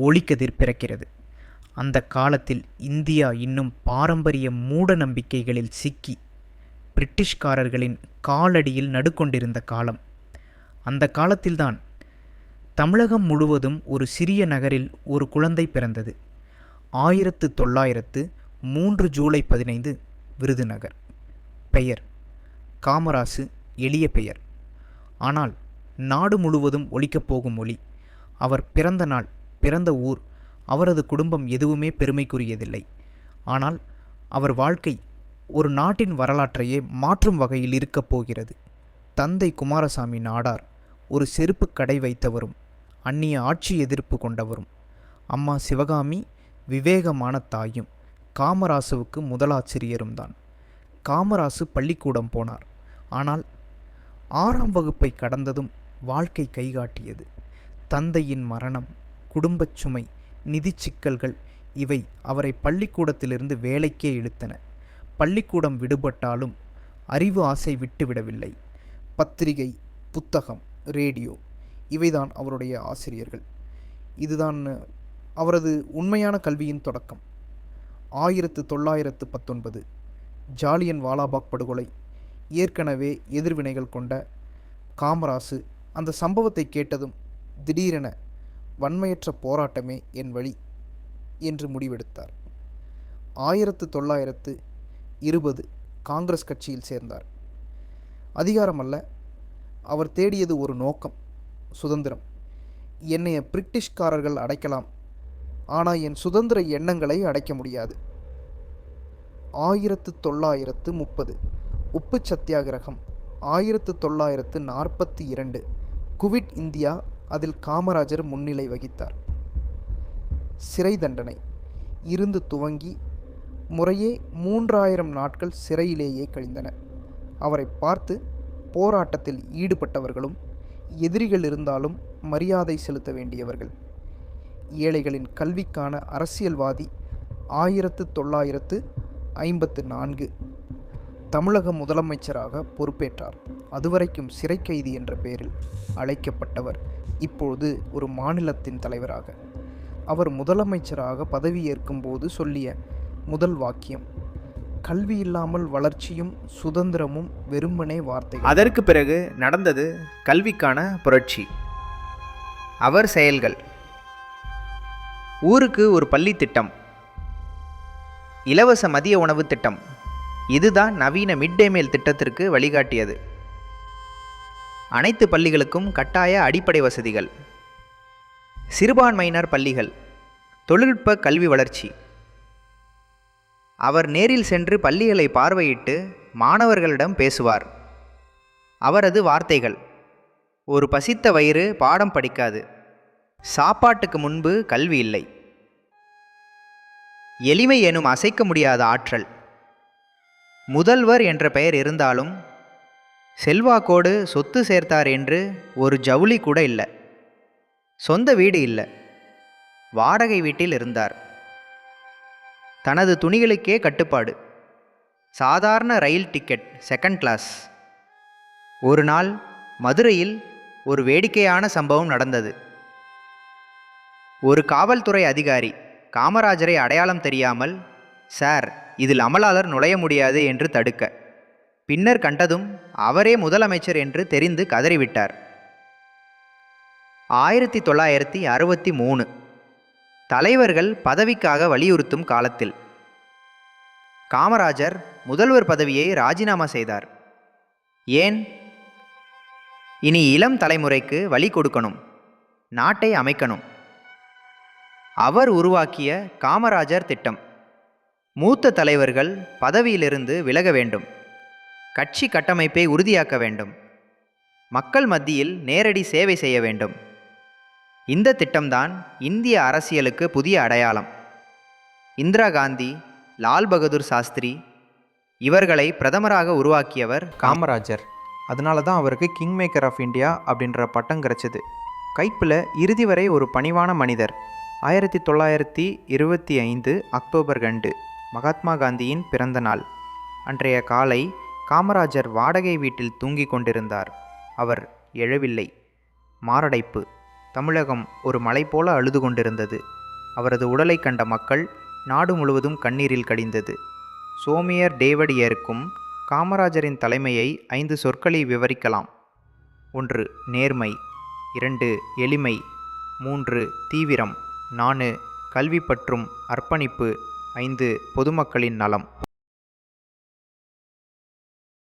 ஒளிக்கதிர் பிறக்கிறது. அந்த காலத்தில் இந்தியா இன்னும் பாரம்பரிய மூட நம்பிக்கைகளில் சிக்கி பிரிட்டிஷ்காரர்களின் காலடியில் நடுக்கொண்டிருந்த காலம். அந்த காலத்தில்தான் தமிழகம் முழுவதும் ஒரு சிறிய நகரில் ஒரு குழந்தை பிறந்தது. ஆயிரத்து தொள்ளாயிரத்து மூன்று ஜூலை பதினைந்து விருதுநகர். பெயர் காமராசு எளிய பெயர். ஆனால் நாடு முழுவதும் ஒழிக்கப் போகும் ஒளி அவர் பிறந்த நாள் பிறந்த ஊர் அவரது குடும்பம் எதுவுமே பெருமைக்குரியதில்லை. ஆனால் அவர் வாழ்க்கை ஒரு நாட்டின் வரலாற்றையே மாற்றும் வகையில் இருக்கப் போகிறது. தந்தை குமாரசாமி நாடார் ஒரு செருப்பு கடை வைத்தவரும் அந்நிய ஆட்சி எதிர்ப்பு கொண்டவரும். அம்மா சிவகாமி விவேகமான தாயும் காமராசுவுக்கு முதலாசிரியரும் தான். காமராசு பள்ளிக்கூடம் போனார். ஆனால் ஆறாம் வகுப்பை கடந்ததும் வாழ்க்கை கைகாட்டியது. தந்தையின் மரணம் குடும்பச் சுமை நிதிச் சிக்கல்கள் இவை அவரை பள்ளிக்கூடத்திலிருந்து வேலைக்கே இழுத்தன. பள்ளிக்கூடம் விடுபட்டாலும் அறிவு ஆசை விட்டுவிடவில்லை. பத்திரிகை புத்தகம் ரேடியோ இவைதான் அவருடைய ஆசிரியர்கள். இதுதான் அவரது உண்மையான கல்வியின் தொடக்கம். ஆயிரத்து தொள்ளாயிரத்து பத்தொன்பது ஜாலியன் வாலாபாக் படுகொலை ஏற்கனவே எதிர்வினைகள் கொண்ட காமராசு அந்த சம்பவத்தை கேட்டதும் திடீரென வன்மையற்ற போராட்டமே என் வழி என்று முடிவெடுத்தார். ஆயிரத்து தொள்ளாயிரத்து இருபது காங்கிரஸ் கட்சியில் சேர்ந்தார். அதிகாரமல்ல அவர் தேடியது ஒரு நோக்கம் சுதந்திரம். என்னைய பிரிட்டிஷ்காரர்கள் அடைக்கலாம் ஆனால் என் சுதந்திர எண்ணங்களை அடைக்க முடியாது. ஆயிரத்து தொள்ளாயிரத்து முப்பது உப்பு சத்தியாகிரகம் ஆயிரத்து தொள்ளாயிரத்து நாற்பத்தி இரண்டு குவிட் இந்தியா அதில் காமராஜர் முன்னிலை வகித்தார். சிறை தண்டனை. இருந்து துவங்கி முறையே மூன்றாயிரம் நாட்கள் சிறையிலேயே கழிந்தன அவரை பார்த்து போராட்டத்தில் ஈடுபட்டவர்களும் எதிரிகள் இருந்தாலும் மரியாதை செலுத்த வேண்டியவர்கள். ஏழைகளின் கல்விக்கான அரசியல்வாதி ஆயிரத்து தொள்ளாயிரத்து ஐம்பத்து நான்கு. தமிழக முதலமைச்சராக பொறுப்பேற்றார். அதுவரைக்கும் சிறை கைதி என்ற பெயரில் அழைக்கப்பட்டவர் இப்பொழுது ஒரு மாநிலத்தின் தலைவராக. அவர் முதலமைச்சராக பதவியேற்கும் போது சொல்லிய முதல் வாக்கியம் கல்வி இல்லாமல் வளர்ச்சியும் சுதந்திரமும் வெறுமனே வார்த்தை அதற்கு பிறகு நடந்தது கல்விக்கான புரட்சி. அவர் செயல்கள். ஊருக்கு ஒரு பள்ளி திட்டம் இலவச மதிய உணவு திட்டம். இதுதான் நவீன மிட் டே மீல் திட்டத்திற்கு வழிகாட்டியது. அனைத்து பள்ளிகளுக்கும் கட்டாய அடிப்படை வசதிகள். சிறுபான்மையினர் பள்ளிகள். தொழில்நுட்ப கல்வி வளர்ச்சி. அவர் நேரில் சென்று பள்ளிகளை பார்வையிட்டு மாணவர்களிடம் பேசுவார். அவரது வார்த்தைகள். ஒரு பசித்த வயிறு பாடம் படிக்காது. சாப்பாட்டுக்கு முன்பு கல்வி இல்லை. எளிமை எனும் அசைக்க முடியாத ஆற்றல். முதல்வர் என்ற பெயர் இருந்தாலும் செல்வாக்கோடு சொத்து சேர்த்தார் என்று ஒரு ஜவுளி கூட இல்லை. சொந்த வீடு இல்லை. வாடகை வீட்டில் இருந்தார். தனது துணிகளுக்கே கட்டுப்பாடு. சாதாரண ரயில் டிக்கெட் செகண்ட் கிளாஸ் ஒரு நாள் மதுரையில் ஒரு வேடிக்கையான சம்பவம் நடந்தது. ஒரு காவல்துறை அதிகாரி காமராஜரை அடையாளம் தெரியாமல் சார் இதில் அமலாளர் நுழைய முடியாது என்று தடுக்க. பின்னர் கண்டதும் அவரே முதலமைச்சர் என்று தெரிந்து கதறிவிட்டார். ஆயிரத்தி தொள்ளாயிரத்தி அறுபத்தி மூணு. தலைவர்கள் பதவிக்காக வலியுறுத்தும் காலத்தில். காமராஜர் முதல்வர் பதவியை ராஜினாமா செய்தார். ஏன்? இனி இளம் தலைமுறைக்கு வழி கொடுக்கணும். நாட்டை அமைக்கணும். அவர் உருவாக்கிய காமராஜர் திட்டம். மூத்த தலைவர்கள் பதவியிலிருந்து விலக வேண்டும். கட்சி கட்டமைப்பை உறுதியாக்க வேண்டும். மக்கள் மத்தியில் நேரடி சேவை செய்ய வேண்டும். இந்த திட்டம்தான் இந்திய அரசியலுக்கு புதிய அடையாளம். இந்திரா காந்தி லால் பகதூர் சாஸ்திரி இவர்களை பிரதமராக உருவாக்கியவர் காமராஜர். அதனால தான் அவருக்கு கிங் மேக்கர் ஆஃப் இந்தியா அப்படின்ற பட்டம் கிடைச்சது. கைப்பில் இறுதி வரை ஒரு பணிவான மனிதர். ஆயிரத்தி தொள்ளாயிரத்தி இருபத்தி ஐந்து அக்டோபர் ரெண்டு. மகாத்மா காந்தியின் பிறந்த நாள். அன்றைய காலை காமராஜர் வாடகை வீட்டில் தூங்கிக் கொண்டிருந்தார். அவர் எழவில்லை. மாரடைப்பு. தமிழகம் ஒரு மலை போல அழுது கொண்டிருந்தது. அவரது உடலை கண்ட மக்கள் நாடு முழுவதும் கண்ணீரில் கடிந்தது. சோமியர் டேவடியருக்கும் காமராஜரின் தலைமையை ஐந்து சொற்களில் விவரிக்கலாம். ஒன்று நேர்மை. இரண்டு எளிமை. மூன்று தீவிரம். நான்கு கல்வி பற்றும் அர்ப்பணிப்பு. ஐந்து பொதுமக்களின் நலம்.